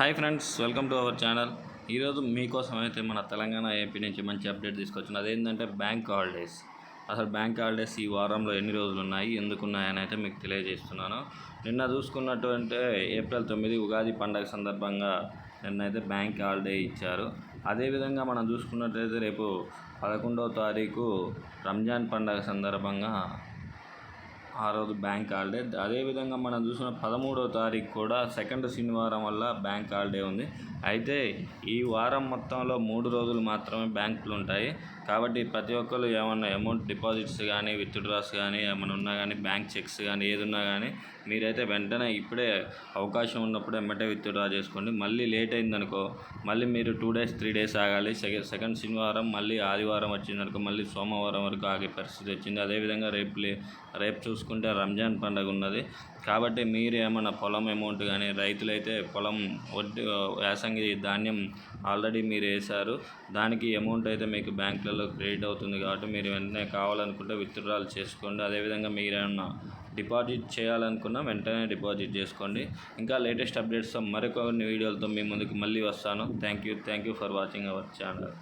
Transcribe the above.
Hi friends welcome to our channel. ఈరోజు మీకోసం అయితే మన తెలంగాణ ఏపీ నుంచి మంచి అప్డేట్ తీసుకొచ్చిన అదేంటంటే బ్యాంక్ హాలిడేస్. అసలు బ్యాంక్ హాలిడేస్ ఈ వారంలో ఎన్ని రోజులు ఉన్నాయి ఎందుకు ఉన్నాయని అయితే మీకు తెలియజేస్తున్నాను. నిన్న చూసుకున్నట్టు అంటే ఏప్రిల్ తొమ్మిది ఉగాది పండగ సందర్భంగా నిన్న అయితే బ్యాంక్ హాలిడే ఇచ్చారు. అదేవిధంగా మనం చూసుకున్నట్లయితే రేపు పదకొండవ తారీఖు రంజాన్ పండగ సందర్భంగా ఆ రోజు బ్యాంక్ హాలిడే అదేవిధంగా మనం చూసిన పదమూడవ తారీఖు కూడా సెకండ్ శనివారం వల్ల బ్యాంక్ హాలిడే ఉంది. అయితే ఈ వారం మొత్తంలో మూడు రోజులు మాత్రమే బ్యాంకులు ఉంటాయి. కాబట్టి ప్రతి ఒక్కరు ఏమన్నా అమౌంట్ డిపాజిట్స్ కానీ విత్డ్రాస్ కానీ ఏమైనా ఉన్నా కానీ బ్యాంక్ చెక్స్ కానీ ఏది ఉన్నా కానీ మీరైతే వెంటనే ఇప్పుడే అవకాశం ఉన్నప్పుడు వెంటనే విత్డ్రా చేసుకోండి. మళ్ళీ లేట్ అయిందనుకో మళ్ళీ మీరు టూ డేస్ త్రీ డేస్ ఆగాలి. సెకండ్ సెకండ్ శనివారం మళ్ళీ ఆదివారం వచ్చిందనుకో మళ్ళీ సోమవారం వరకు ఆగే పరిస్థితి వచ్చింది. అదేవిధంగా రేపు లే రేపు చూసుకుంటే రంజాన్ పండుగ ఉన్నది. కాబట్టి మీరు ఏమైనా పొలం అమౌంట్ కానీ రైతులైతే పొలం వడ్డీ యాసంగి ధాన్యం ఆల్రెడీ మీరు వేశారు. దానికి అమౌంట్ అయితే మీకు బ్యాంకులలో క్రెడిట్ అవుతుంది కాబట్టి మీరు వెంటనే కావాలనుకుంటే విత్డ్రాల్ చేసుకోండి. అదేవిధంగా మీరు ఏమన్నా డిపాజిట్ చేయాలనుకున్నా వెంటనే డిపాజిట్ చేసుకోండి. ఇంకా లేటెస్ట్ అప్డేట్స్తో మరికొన్ని వీడియోలతో మీ ముందుకు మళ్ళీ వస్తాను. Thank you. Thank you for watching our channel.